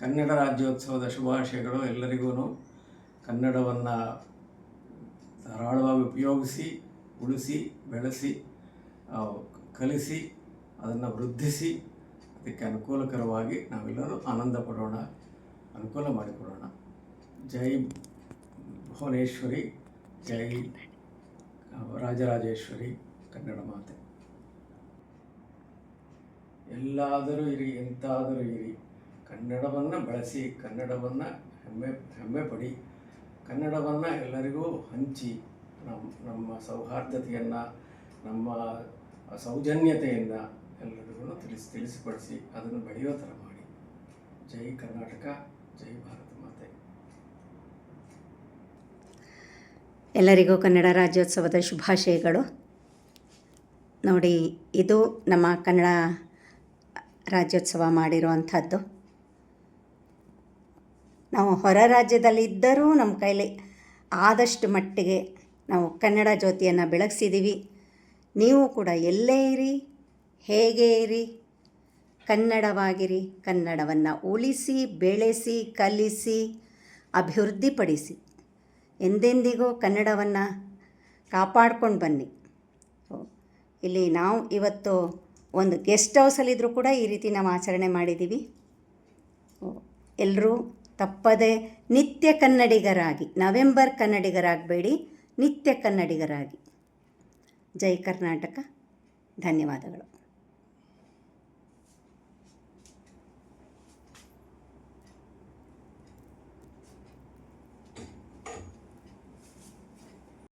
ಕನ್ನಡ ರಾಜ್ಯೋತ್ಸವದ ಶುಭಾಶಯಗಳು ಎಲ್ಲರಿಗೂ ಕನ್ನಡವನ್ನು ಧಾರಾಳವಾಗಿ ಉಪಯೋಗಿಸಿ, ಉಳಿಸಿ, ಬೆಳೆಸಿ ಕಲಿಸಿ, ಅದನ್ನು ವೃದ್ಧಿಸಿ, ಅದಕ್ಕೆ ಅನುಕೂಲಕರವಾಗಿ ನಾವೆಲ್ಲರೂ ಆನಂದ ಪಡೋಣ, ಅನುಕೂಲ ಮಾಡಿಕೊಡೋಣ ಜೈ ಭುವನೇಶ್ವರಿ, ಜೈ ರಾಜರಾಜೇಶ್ವರಿ, ಕನ್ನಡ ಮಾತೆ. ಎಲ್ಲಾದರೂ ಇರಿ, ಎಂತಾದರೂ ಇರಿ. ಕನ್ನಡವನ್ನು ಬಳಸಿ, ಕನ್ನಡವನ್ನು ಹೆಮ್ಮೆ ಹೆಮ್ಮೆ ಪಡಿ ಕನ್ನಡವನ್ನು ಎಲ್ಲರಿಗೂ ಹಂಚಿ ನಮ್ಮ ನಮ್ಮ ಸೌಹಾರ್ದತೆಯನ್ನು, ನಮ್ಮ ಸೌಜನ್ಯತೆಯನ್ನು ಎಲ್ಲರಿಗೂ ತಿಳಿಸಿ ತಿಳಿಸಿಪಡಿಸಿ ಅದನ್ನು ಬೆಳೆಯೋ ಥರ ಮಾಡಿ. ಜೈ ಕರ್ನಾಟಕ, ಜೈ ಭಾರತ ಮಾತೆ. ಎಲ್ಲರಿಗೂ ಕನ್ನಡ ರಾಜ್ಯೋತ್ಸವದ ಶುಭಾಶಯಗಳು. ನೋಡಿ, ಇದು ನಮ್ಮ ಕನ್ನಡ ರಾಜ್ಯೋತ್ಸವ ಮಾಡಿರುವಂಥದ್ದು. ನಾವು ಹೊರ ರಾಜ್ಯದಲ್ಲಿ ಇದ್ದರೂ ನಮ್ಮ ಕೈಲಿ ಆದಷ್ಟು ಮಟ್ಟಿಗೆ ನಾವು ಕನ್ನಡ ಜ್ಯೋತಿಯನ್ನು ಬೆಳಗಿಸಿದ್ದೀವಿ. ನೀವು ಕೂಡ ಎಲ್ಲೇ ಇರಿ, ಹೇಗೆ ಇರಿ, ಕನ್ನಡವಾಗಿರಿ, ಕನ್ನಡವನ್ನು ಉಳಿಸಿ, ಬೆಳೆಸಿ, ಕಲಿಸಿ, ಅಭಿವೃದ್ಧಿಪಡಿಸಿ. ಎಂದೆಂದಿಗೂ ಕನ್ನಡವನ್ನು ಕಾಪಾಡ್ಕೊಂಡು ಬನ್ನಿ. ಇಲ್ಲಿ ನಾವು ಇವತ್ತು ಒಂದು ಗೆಸ್ಟ್ ಹೌಸಲ್ಲಿದ್ದರೂ ಕೂಡ ಈ ರೀತಿ ನಾವು ಆಚರಣೆ ಮಾಡಿದ್ದೀವಿ. ಎಲ್ಲರೂ ತಪ್ಪದೆ ನಿತ್ಯ ಕನ್ನಡಿಗರಾಗಿ ನವೆಂಬರ್ ಕನ್ನಡಿಗರಾಗಬೇಡಿ ನಿತ್ಯ ಕನ್ನಡಿಗರಾಗಿ. ಜೈ ಕರ್ನಾಟಕ. ಧನ್ಯವಾದಗಳು.